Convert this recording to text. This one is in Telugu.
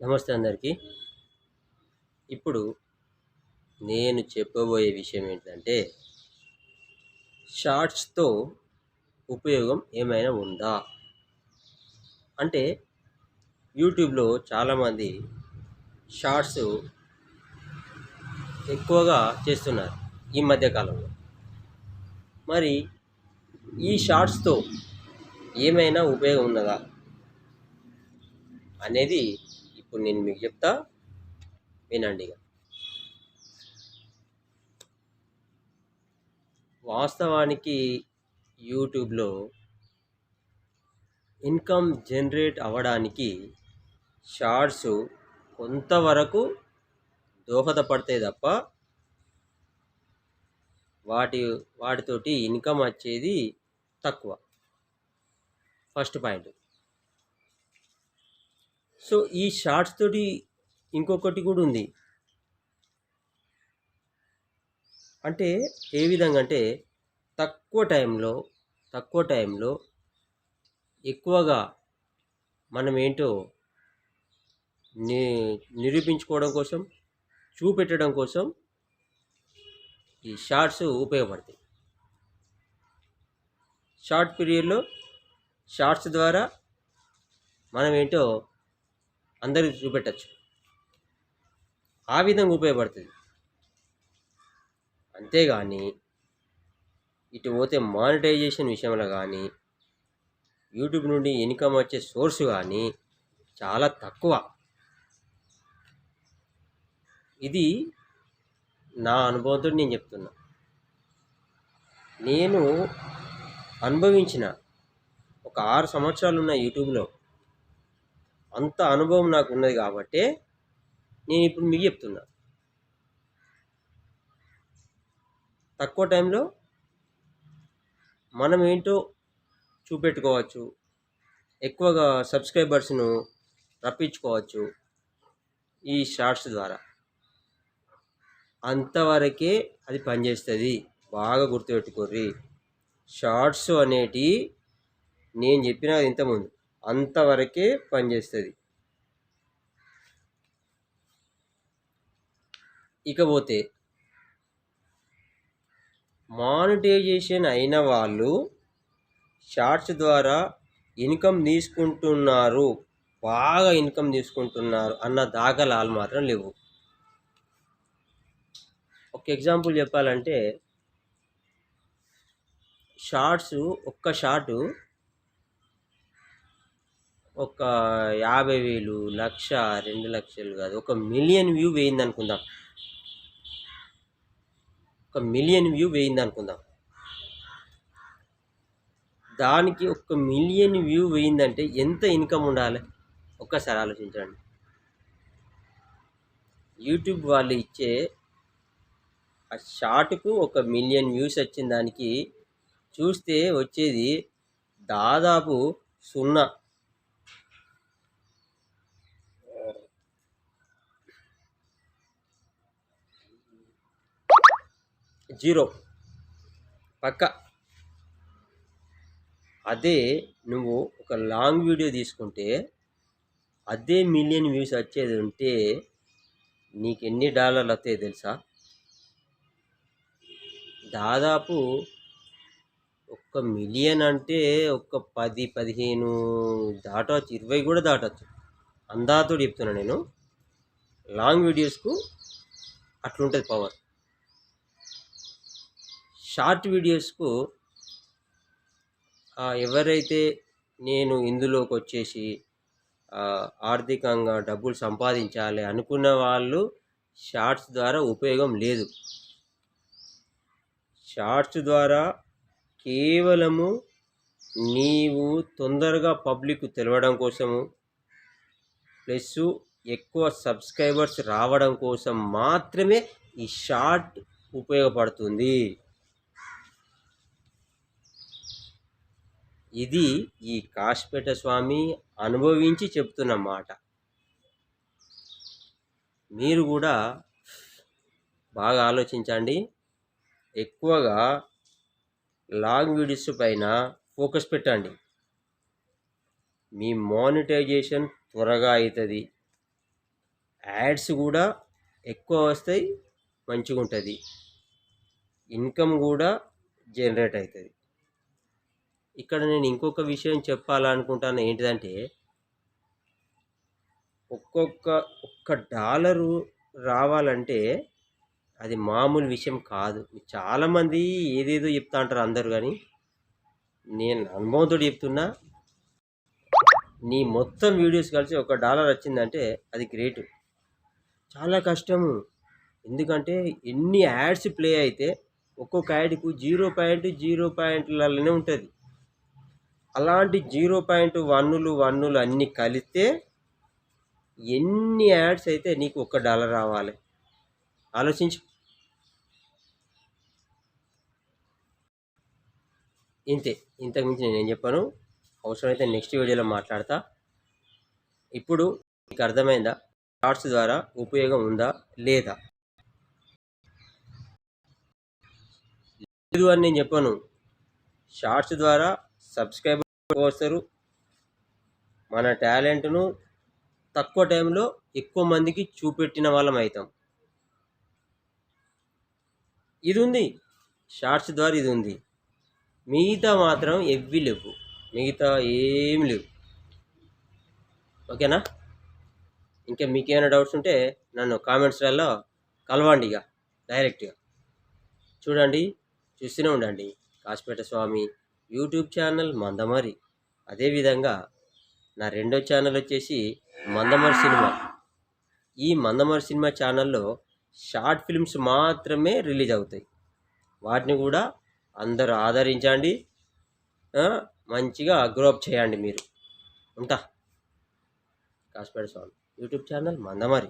నమస్తే అందరికీ. ఇప్పుడు నేను చెప్పబోయే విషయం ఏంటంటే షార్ట్స్తో ఉపయోగం ఏమైనా ఉందా? అంటే యూట్యూబ్లో చాలామంది షార్ట్స్ ఎక్కువగా చేస్తున్నారు ఈ మధ్యకాలంలో మరి ఈ షార్ట్స్తో ఏమైనా ఉపయోగం ఉన్నదా? అనేది ఇప్పుడు నేను మీకు చెప్తా. వినండి ఇక. వాస్తవానికి యూట్యూబ్లో ఇన్కమ్ జనరేట్ అవ్వడానికి షార్ట్స్ కొంతవరకు దోహదపడతాయి తప్ప వాటి వాటితోటి ఇన్కమ్ వచ్చేది తక్కువ. First point. సో ఈ షార్ట్స్ తోటి ఇంకొకటి కూడా ఉంది. అంటే ఏ విధంగా అంటే తక్కువ టైంలో తక్కువ టైంలో ఎక్కువగా మనం ఏంటో ని నిరూపించుకోవడం కోసం చూపెట్టడం కోసం ఈ షార్ట్స్ ఉపయోగపడతాయి. షార్ట్ పీరియడ్లో షార్ట్స్ ద్వారా మనం ఏంటో అందరికి చూపెట్టచ్చు. ఆ విధంగా ఉపయోగపడుతుంది. అంతేగాని ఇటు పోతే మానిటైజేషన్ విషయంలో కానీ యూట్యూబ్ నుండి ఇన్కమ్ వచ్చే సోర్స్ కానీ చాలా తక్కువ. ఇది నా అనుభవంతో నేను చెప్తున్నా. నేను అనుభవించిన ఒక ఆరు సంవత్సరాలు ఉన్న యూట్యూబ్లో అంత అనుభవం నాకు ఉన్నది కాబట్టి నేను ఇప్పుడు మీకు చెప్తున్నా. తక్కువ టైంలో మనం ఏంటో చూపెట్టుకోవచ్చు. ఎక్కువగా సబ్స్క్రైబర్స్ను రప్పించుకోవచ్చు ఈ షార్ట్స్ ద్వారా. అంతవరకే అది పనిచేస్తుంది. బాగా గుర్తుపెట్టుకోర్రి. షార్ట్స్ అనేటి నేను చెప్పిన ఇంతకుముందు అంతవరకే పనిచేస్తుంది. ఇకపోతే మానిటైజేషన్ అయిన వాళ్ళు షార్ట్స్ ద్వారా ఇన్కమ్ తీసుకుంటున్నారు బాగా ఇన్కమ్ తీసుకుంటున్నారు అన్న దాఖలాలు మాత్రం లేవు. ఒక ఎగ్జాంపుల్ చెప్పాలంటే షార్ట్స్ ఒక్క షార్టు ఒక యాభై వేలు లక్ష రెండు లక్షలు కాదు ఒక మిలియన్ వ్యూ వేయింది అనుకుందాం ఒక మిలియన్ వ్యూ వేయింది అనుకుందాం దానికి ఒక మిలియన్ వ్యూ వేయిందంటే ఎంత ఇన్కమ్ ఉండాలి? ఒక్కసారి ఆలోచించండి. యూట్యూబ్ వాళ్ళు ఇచ్చే ఆ షార్ట్కు ఒక మిలియన్ వ్యూస్ వచ్చిన దానికి చూస్తే వచ్చేది దాదాపు సున్నా. జీరో. పక్క. అదే నువ్వు ఒక లాంగ్ వీడియో తీసుకుంటే అదే మిలియన్ వ్యూస్ వచ్చేది ఉంటే నీకు ఎన్ని డాలర్లు వస్తాయి తెలుసా? దాదాపు ఒక్క మిలియన్ అంటే ఒక్క పది పదిహేను దాటవచ్చు ఇరవై కూడా దాటవచ్చు అందాతో చెప్తున్నా నేను. లాంగ్ వీడియోస్కు అట్లుంటుంది పవర్. షార్ట్ వీడియోస్కు ఎవరైతే నేను ఇందులోకి వచ్చేసి ఆర్థికంగా డబ్బులు సంపాదించాలి అనుకున్న వాళ్ళు షార్ట్స్ ద్వారా ఉపయోగం లేదు. షార్ట్స్ ద్వారా కేవలము నీవు తొందరగా పబ్లిక్ తెలవడం కోసము ప్లస్ ఎక్కువ సబ్స్క్రైబర్స్ రావడం కోసం మాత్రమే ఈ షార్ట్ ఉపయోగపడుతుంది. ఇది ఈ కాశపేట స్వామి అనుభవించి చెప్తున్న మాట. మీరు కూడా బాగా ఆలోచించండి. ఎక్కువగా లాంగ్ వీడియోస్ పైన ఫోకస్ పెట్టండి. మీ మానిటైజేషన్ త్వరగా అవుతుంది. యాడ్స్ కూడా ఎక్కువ వస్తాయి మంచిగా ఉంటుంది ఇన్కమ్ కూడా జనరేట్ అవుతుంది. ఇక్కడ నేను ఇంకొక విషయం చెప్పాలనుకుంటాను. ఏంటిదంటే ఒక్కొక్క ఒక్క డాలరు రావాలంటే అది మామూలు విషయం కాదు. చాలామంది ఏదేదో చెప్తా అంటారు అందరు కానీ నేను అనుభవంతో చెప్తున్నా నీ మొత్తం వీడియోస్ కలిసి ఒక డాలర్ వచ్చిందంటే అది గ్రేట్. చాలా కష్టము. ఎందుకంటే ఎన్ని యాడ్స్ ప్లే అయితే ఒక్కొక్క యాడ్కు జీరో పాయింట్ జీరో పాయింట్లలోనే ఉంటుంది. అలాంటి జీరో పాయింట్ వన్నులు వన్నులు అన్నీ కలిస్తే ఎన్ని యాడ్స్ అయితే నీకు ఒక్క డాలర్ రావాలి. ఆలోచించు. ఇంతే. ఇంతకుమించి నేను చెప్పాను. అవసరమైతే నెక్స్ట్ వీడియోలో మాట్లాడతా. ఇప్పుడు మీకు అర్థమైందా? షార్ట్స్ ద్వారా ఉపయోగం ఉందా? లేదా? లేదు అని నేను చెప్పాను. షార్ట్స్ ద్వారా సబ్స్క్రైబర్ వస్తారు మన టాలెంట్ను తక్కువ టైంలో ఎక్కువ మందికి చూపెట్టిన వాళ్ళం అవుతాం ఇది ఉంది షార్ట్స్ ద్వారా ఇది ఉంది మిగతా మాత్రం ఎవ్వి లేవు. మిగతా ఏం లేవు. ఓకేనా? ఇంకా మీకేమైనా డౌట్స్ ఉంటే నన్ను కామెంట్స్లలో కలవండి ఇక. డైరెక్ట్గా. చూడండి. చూస్తూనే ఉండండి. Kasipet Swamy YouTube channel Mandamarri. అదేవిధంగా నా రెండో ఛానల్ వచ్చేసి మందమరి సినిమా. ఈ మందమరి సినిమా ఛానల్లో షార్ట్ ఫిల్మ్స్ మాత్రమే రిలీజ్ అవుతాయి. వాటిని కూడా అందరూ ఆదరించండి. మంచిగా గ్రోప్ చేయండి మీరు. ఉంటా? కాసిపేట స్వామి. YouTube channel Mandamarri.